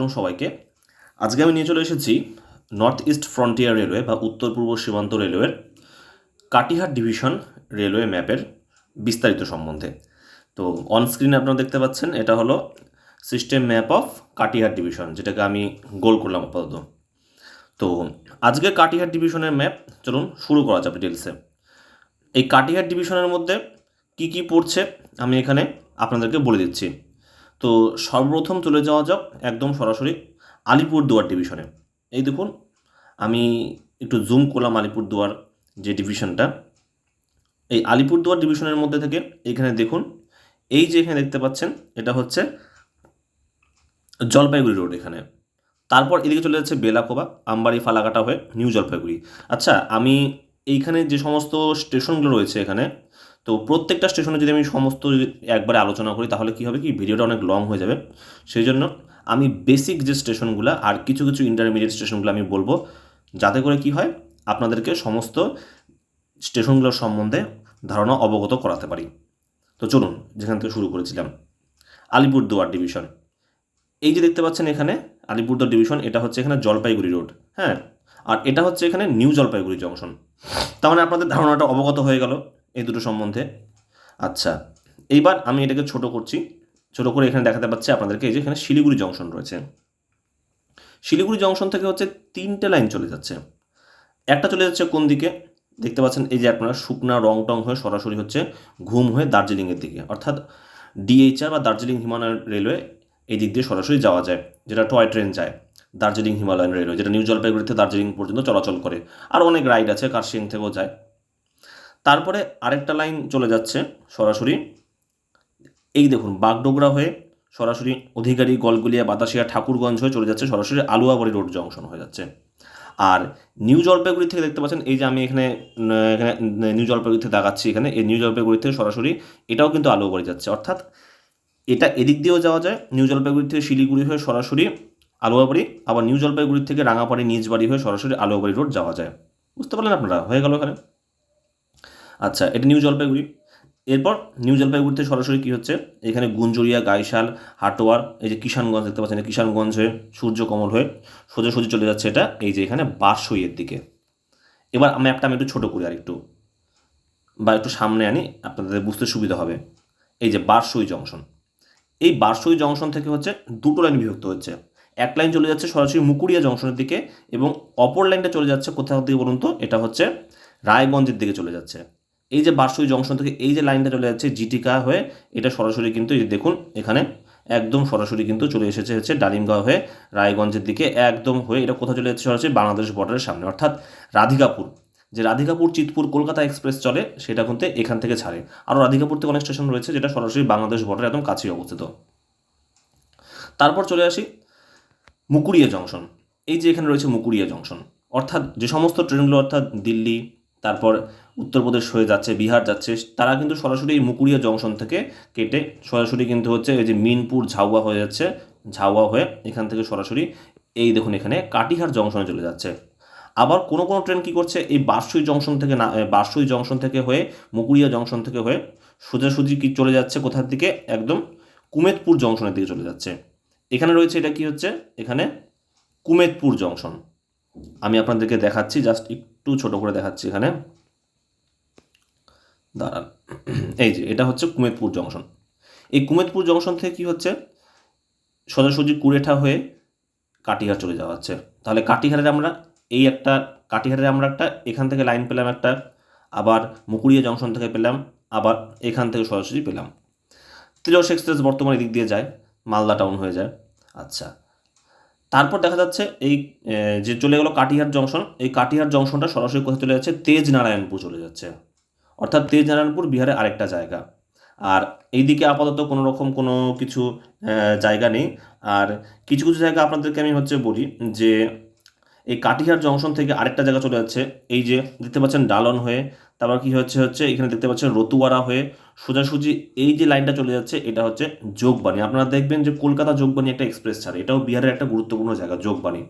Afternoon সবাইকে। আজকে আমি নিয়ে চলে এসেছি নর্থ ইস্ট ফ্রন্টিয়ার রেলওয়ে বা উত্তর পূর্ব সীমান্ত রেলওয়ের কাটিহার ডিভিশন রেলওয়ে ম্যাপের বিস্তারিত সম্বন্ধে। তো অন স্ক্রিনে আপনারা দেখতে পাচ্ছেন, এটা হলো system map of Katihar division যেটাকে আমি গোল করলাম আপাতত। তো আজকে কাটিহার ডিভিশনের ম্যাপ চলুন শুরু করা যাবে ডিটেলসে এই কাটিহার ডিভিশনের মধ্যে কি কি পড়ছে, আমি এখানে আপনাদেরকে বলে দিচ্ছি। তো সর্বপ্রথম চলে যাওয়া যাক একদম সরাসরি আলিপুরদুয়ার ডিভিশনে এই দেখুন, আমি একটু জুম করলাম আলিপুরদুয়ার যে ডিভিশনটা এই আলিপুরদুয়ার ডিভিশনের মধ্যে থেকে এখানে দেখুন, এই যে এখানে দেখতে পাচ্ছেন, এটা হচ্ছে জলপাইগুড়ি রোড এখানে। তারপর এদিকে চলে যাচ্ছে বেলাকোবা, আমবাড়ি, ফালাকাটা হয়ে নিউ জলপাইগুড়ি। আচ্ছা আমি এইখানে যে সমস্ত স্টেশনগুলো রয়েছে এখানে তো প্রত্যেকটা স্টেশনে যদি আমি সমস্ত একবারে আলোচনা করি, তাহলে কী হবে কি? ভিডিওটা অনেক লং হয়ে যাবে। সেই জন্য আমি বেসিক যে স্টেশনগুলো আর কিছু কিছু ইন্টারমিডিয়েট স্টেশনগুলো আমি বলব, যাতে করে কি হয়? আপনাদেরকে সমস্ত স্টেশনগুলোর সম্বন্ধে ধারণা অবগত করাতে পারি। তো চলুন, যেখান থেকে শুরু করেছিলাম। আলিপুরদুয়ার ডিভিশন এই যে দেখতে পাচ্ছেন এখানে, আলিপুরদুয়ার ডিভিশন এটা হচ্ছে এখানে জলপাইগুড়ি রোড হ্যাঁ? আর এটা হচ্ছে এখানে নিউ জলপাইগুড়ি জংশন তার মানে আপনাদের ধারণাটা অবগত হয়ে গেল। এই দুটো সম্বন্ধে। আচ্ছা এইবার আমি এটাকে ছোট করছি। ছোট করে এখানে দেখাতে পাচ্ছি আপনাদেরকে এই যে এখানে শিলিগুড়ি জংশন রয়েছে। শিলিগুড়ি জংশন থেকে হচ্ছে তিনটে লাইন চলে যাচ্ছে। একটা চলে যাচ্ছে কোন দিকে? দেখতে পাচ্ছেন এই যে আপনারা শুকনা রং টং হয়ে সরাসরি হচ্ছে ঘুম হয়ে দার্জিলিংয়ের দিকে। অর্থাৎ ডিএইচআর বা দার্জিলিং হিমালয়ান রেলওয়ে এই দিক দিয়ে সরাসরি যাওয়া যায়, যেটা টয় ট্রেন যায়, দার্জিলিং হিমালয়ান রেলওয়ে, যেটা নিউ জলপাইগুড়ি থেকে দার্জিলিং পর্যন্ত চলাচল করে। আর অনেক রাইড আছে, কার্শিয়াং থেকেও যায়। তারপরে আরেকটা লাইন চলে যাচ্ছে সরাসরি। এই দেখুন, বাগডোগরা হয়ে সরাসরি অধিকারী গলগুলিয়া বাতাসিয়া ঠাকুরগঞ্জ হয়ে চলে যাচ্ছে সরাসরি আলুয়াবাড়ি রোড জংশন হয়ে যাচ্ছে। আর নিউ জলপাইগুড়ি থেকে দেখতে পাচ্ছেন, এই যে আমি এখানে এখানে নিউ জলপাইগুড়ি থেকে দেখাচ্ছি এখানে, এই নিউ জলপাইগুড়ি থেকে সরাসরি এটাও কিন্তু আলুয়াবাড়ি যাচ্ছে। অর্থাৎ এটা এদিক দিয়েও যাওয়া যায়, নিউ জলপাইগুড়ি থেকে শিলিগুড়ি হয়ে সরাসরি আলুয়াবাড়ি, আবার নিউ জলপাইগুড়ি থেকে রাঙাপাড়ি নিজবাড়ি হয়ে সরাসরি আলুয়াবাড়ি রোড যাওয়া যায়। বুঝতে পারলেন আপনারা? হয়ে গেল এখানে। আচ্ছা এটা নিউ জলপাইগুড়ি। এরপর নিউ জলপাইগুড়িতে সরাসরি কী হচ্ছে? এখানে গুঞ্জরিয়া, গাইশাল হাটোয়ার এই যে কিষানগঞ্জ দেখতে পাচ্ছেন কিষানগঞ্জ হয়ে সূর্যকমল হয়ে সোজাসুজি চলে যাচ্ছে এটা, এই যে এখানে বারসইয়ের দিকে। এবার আমি একটা, আমি একটু ছোটো করি আর একটু বা একটু সামনে আনি, আপনাদের বুঝতে সুবিধা হবে। এই যে বারসই জংশন। এই বারসই জংশন থেকে হচ্ছে দুটো লাইন বিভক্ত হচ্ছে। এক লাইন চলে যাচ্ছে সরাসরি মুকুরিয়া জংশনের দিকে এবং অপর লাইনটা চলে যাচ্ছে কোথাও দিকে বলুন তো, এটা হচ্ছে রায়গঞ্জের দিকে চলে যাচ্ছে। এই যে বারসই জংশন থেকে এই যে লাইনটা চলে যাচ্ছে জিটিকা হয়ে, এটা সরাসরি কিন্তু এই দেখুন, এখানে একদম সরাসরি কিন্তু চলে এসেছে হচ্ছে ডালিমগাঁও হয়ে, রায়গঞ্জের দিকে একদম হয়ে এটা কোথাও চলে যাচ্ছে সরাসরি? বাংলাদেশ বর্ডারের সামনে। অর্থাৎ রাধিকাপুর। যে রাধিকাপুর, চিতপুর, কলকাতা এক্সপ্রেস চলে, সেটা কিন্তু এখান থেকে ছাড়ে। আরও রাধিকাপুর থেকে অনেক স্টেশন রয়েছে যেটা সরাসরি বাংলাদেশ বর্ডার একদম কাছেই অবস্থিত। তারপর চলে আসি মুকুরিয়া জংশন। এই যে এখানে রয়েছে মুকুরিয়া জংশন। অর্থাৎ যে সমস্ত ট্রেনগুলো অর্থাৎ দিল্লি তারপর উত্তরপ্রদেশ হয়ে যাচ্ছে, বিহার যাচ্ছে, তারা কিন্তু সরাসরি এই মুকুড়িয়া জংশন থেকে কেটে সরাসরি কিন্তু হচ্ছে এই যে মিনপুর ঝাউয়া হয়ে যাচ্ছে, ঝাউয়া হয়ে এখান থেকে সরাসরি এই দেখুন এখানে কাটিহার জংশনে চলে যাচ্ছে। আবার কোনো কোনো ট্রেন কী করছে, এই বারসই জংশন থেকে না বারসই জংশন থেকে হয়ে মুকুরিয়া জংশন থেকে হয়ে সোজাসুজি কি চলে যাচ্ছে কোথার দিকে, একদম কুমেদপুর জংশনের দিকে চলে যাচ্ছে। এখানে রয়েছে এটা কি হচ্ছে, এখানে কুমেদপুর জংশন। আমি আপনাদেরকে দেখাচ্ছি, জাস্ট একটু ছোট করে দেখাচ্ছি এখানে। দাঁড়ান। এই যে, এটা হচ্ছে কুমেদপুর জংশন। এই কুমেদপুর জংশন থেকে কি হচ্ছে? সোজাসুজি কুড়েঠা হয়ে কাটিহার চলে যাওয়া হচ্ছে। তাহলে কাটিহারের আমরা এই একটা কাটিহারের আমরা একটা, এখান থেকে লাইন পেলাম একটা, আবার মুকুড়িয়া জংশন থেকে পেলাম, আবার এখান থেকে সরাসরি পেলাম। তেজস এক্সপ্রেস বর্তমানে দিক দিয়ে যায়, মালদা টাউন হয়ে যায়। আচ্ছা তারপর দেখা যাচ্ছে এই যে চলে গেল কাটিহার জংশন, এই কাটিহার জংশনটা সরাসরি কোথায় চলে যাচ্ছে? তেজ নারায়ণপুর চলে যাচ্ছে। অর্থাৎ তেজ নারায়ণপুর বিহারের আরেকটা জায়গা। আর এইদিকে আপাতত কোনো রকম কোনো কিছু জায়গা নেই। আর কিছু কিছু জায়গা আপনাদেরকে আমি হচ্ছে বলি যে এই কাটিহার জংশন থেকে আরেকটা জায়গা চলে যাচ্ছে। এই যে দেখতে পাচ্ছেন ডালন হয়ে, তারপর কি হচ্ছে হচ্ছে, এখানে দেখতে পাচ্ছেন রতুয়ারা হয়ে সোজাসুজি এই যে লাইনটা চলে যাচ্ছে, এটা হচ্ছে যোগবাণী। আপনারা দেখবেন যে কলকাতা যোগবাণী একটা এক্সপ্রেস ছাড়ে, এটাও বিহারের একটা গুরুত্বপূর্ণ জায়গা, যোগবাণী।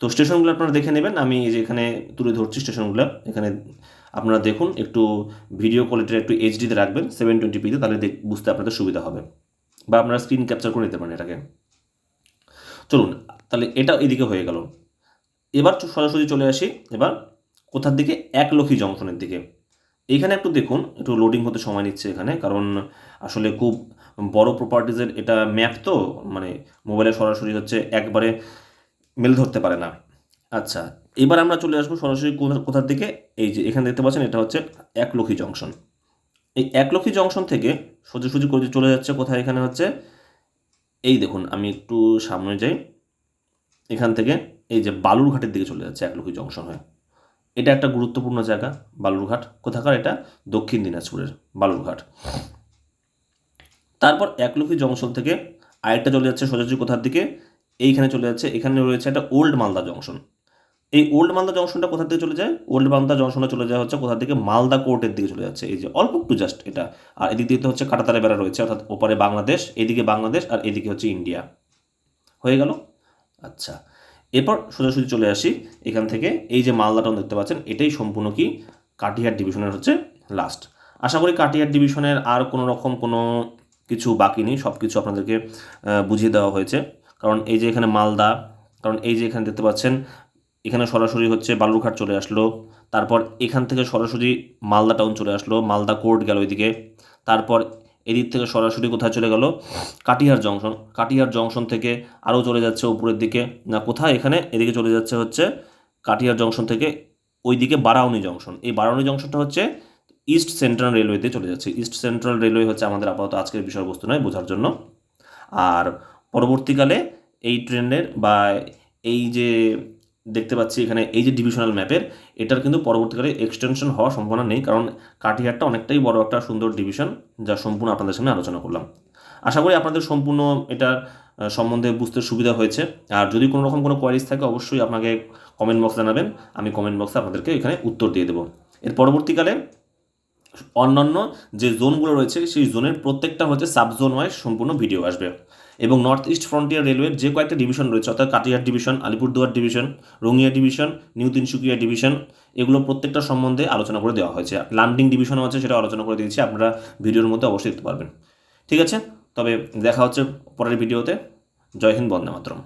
তো স্টেশনগুলো আপনারা দেখে নেবেন, আমি এই যে এখানে তুলে ধরছি স্টেশনগুলো, এখানে আপনারা দেখুন, একটু ভিডিও কোয়ালিটিটা একটু এইচডিতে রাখবেন সেভেন টোয়েন্টি পিতে তাহলে বুঝতে আপনাদের সুবিধা হবে। বা আপনারা স্ক্রিন ক্যাপচার করে নিতে পারেন এটাকে। চলুন, তাহলে এটা এদিকে হয়ে গেল। এবার সরাসরি চলে আসি, এবার কোথার দিকে? একলক্ষী জংশনের দিকে। এইখানে একটু দেখুন, একটু লোডিং হতে সময় নিচ্ছে এখানে, কারণ আসলে খুব বড় প্রপার্টিজের এটা ম্যাপ তো মানে মোবাইলে সরাসরি হচ্ছে একবারে মেল ধরতে পারে না। আচ্ছা এবার আমরা চলে আসব সরাসরি কোথা- কোথার দিকে? এই যে এখানে দেখতে পাচ্ছেন, এটা হচ্ছে একলক্ষী জংশন। এই একলক্ষী জংশন থেকে সোজাসুজি করে চলে যাচ্ছে কোথায়? এখানে হচ্ছে, এই দেখুন, আমি একটু সামনে যাই। এখান থেকে এই যে বালুরঘাটের দিকে চলে যাচ্ছে একলক্ষী জংশন হয়ে। এটা একটা গুরুত্বপূর্ণ জায়গা, বালুরঘাট। কোথাকার এটা? দক্ষিণ দিনাজপুরের বালুরঘাট। তারপর একলক্ষী জংশন থেকে আরেকটা চলে যাচ্ছে সোজাসুজি কোথার দিকে? এইখানে চলে যাচ্ছে, এখানে রয়েছে একটা ওল্ড মালদা জংশন। এই ওল্ড মালদা জংশনটা কোথার থেকে চলে যায়? ওল্ড মালদা জংশনটা চলে যায় হচ্ছে কোথা থেকে মালদা কোর্টের দিকে চলে যাচ্ছে। এই যে অল্প একটু জাস্ট এটা। আর এদিক দিয়ে তো হচ্ছে কাটাতারে বেড়া রয়েছে, অর্থাৎ ওপারে বাংলাদেশ, এদিকে বাংলাদেশ আর এদিকে হচ্ছে ইন্ডিয়া। হয়ে গেল? আচ্ছা। এরপর সোজাসুজি চলে আসি এখান থেকে। এই যে মালদাটা দেখতে পাচ্ছেন, এটাই সম্পূর্ণ কি কাটিহার ডিভিশনের হচ্ছে লাস্ট আশা করি কাটিহার ডিভিশনের আর কোনো রকম কোনো কিছু বাকি নেই সব কিছু আপনাদেরকে বুঝিয়ে দেওয়া হয়েছে। কারণ এই যে এখানে মালদা, কারণ এই যে এখানে দেখতে পাচ্ছেন, এখানে সরাসরি হচ্ছে বালুরঘাট চলে আসলো, তারপর এখান থেকে সরাসরি মালদা টাউন চলে আসলো, মালদা কোর্ট গেল ওইদিকে, তারপর এদিক থেকে সরাসরি কোথায় চলে গেল? কাটিহার জংশন। কাটিহার জংশন থেকে আরও চলে যাচ্ছে উপরের দিকে। না, কোথায়? এখানে। এদিকে চলে যাচ্ছে হচ্ছে কাটিহার জংশন থেকে ওইদিকে বারাউনি জংশন। এই বারাউনি জংশনটা হচ্ছে ইস্ট সেন্ট্রাল রেলওয়েতে চলে যাচ্ছে। ইস্ট সেন্ট্রাল রেলওয়ে হচ্ছে আমাদের আপাতত আজকের বিষয়বস্তু নয়, বোঝার জন্য। আর পরবর্তীকালে এই ট্রেনের বা এই যে দেখতে পাচ্ছি এখানে এই যে ডিভিশনাল ম্যাপের এটার কিন্তু পরবর্তীকালে এক্সটেনশন হওয়ার সম্ভাবনা নেই, কারণ কাটিহারটা অনেকটাই বড় একটা সুন্দর ডিভিশন যা সম্পূর্ণ আপনাদের সামনে আলোচনা করলাম। আশা করি আপনাদের সম্পূর্ণ এটা সম্বন্ধে বুঝতে সুবিধা হয়েছে। আর যদি কোনো রকম কোনো কোয়ারিজ থাকে, অবশ্যই আপনাকে কমেন্ট বক্স জানাবেন, আমি কমেন্ট বক্সে আপনাদেরকে এখানে উত্তর দিয়ে দেবো। এর পরবর্তীকালে অন্যান্য যে জোনগুলো রয়েছে, সেই জোনের প্রত্যেকটা হচ্ছে সাব জোন ওয়াইজ সম্পূর্ণ ভিডিও আসবে। এবং নর্থ ইস্ট ফ্রন্টিয়ার রেলওয়ের যে কয়েকটা ডিভিশন রয়েছে, অর্থাৎ Katihar division Alipurduar division Rangiya division new Tinsukia division এগুলো প্রত্যেকটা সম্বন্ধে আলোচনা করে দেওয়া হয়েছে। লান্ডিং ডিভিশনও আছে সেটা আলোচনা করে দিয়েছি, আপনারা ভিডিওর মধ্যে অবশ্যই দেখতে পারবেন। ঠিক আছে? তবে দেখা হচ্ছে পরের ভিডিওতে। জয় হিন্দ, বন্দে মাতরম।